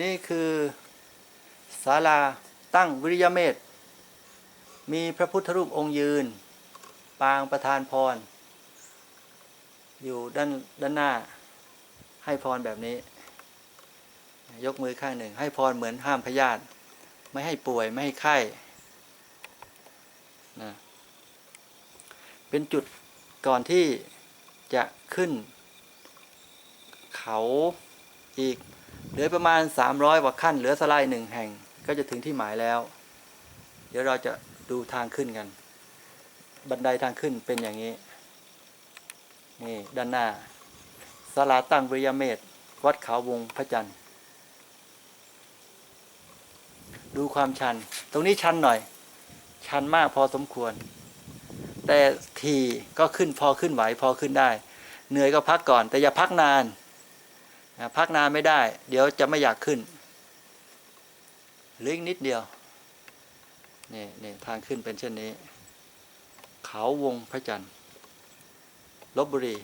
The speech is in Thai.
นี่คือศาลาตั้งวิริยเมตมีพระพุทธรูปองค์ยืน ปางประธานพร อยู่ด้านด้านหน้า ให้พรแบบนี้ ยกมือข้างหนึ่ง ให้พรเหมือนห้ามพยาธิไม่ให้ป่วยไม่ให้ไข้นะเป็นจุดก่อนที่จะขึ้น เขาอีก เหลือประมาณ 300กว่าขั้น เหลือสไลด์หนึ่งแห่ง ก็จะถึงที่หมายแล้ว เดี๋ยวเราจะดูทางขึ้นกัน บันไดทางขึ้นเป็นอย่างนี้ นี่ด้านหน้าศาลาตั้งวิริยเมตวัดขาววงพระจันทร์ ดูความชัน ตรงนี้ชันหน่อย ชันมากพอสมควร แต่ทีก็ขึ้นพอขึ้นไหวพอขึ้นได้ เหนื่อยก็พักก่อน แต่อย่าพักนาน พักนานไม่ได้ เดี๋ยวจะไม่อยากขึ้นหรืออีกนิดเดียวนี่นี่ทางขึ้นเป็นเช่นนี้ เขาวงพระจันทร์ลบบุรี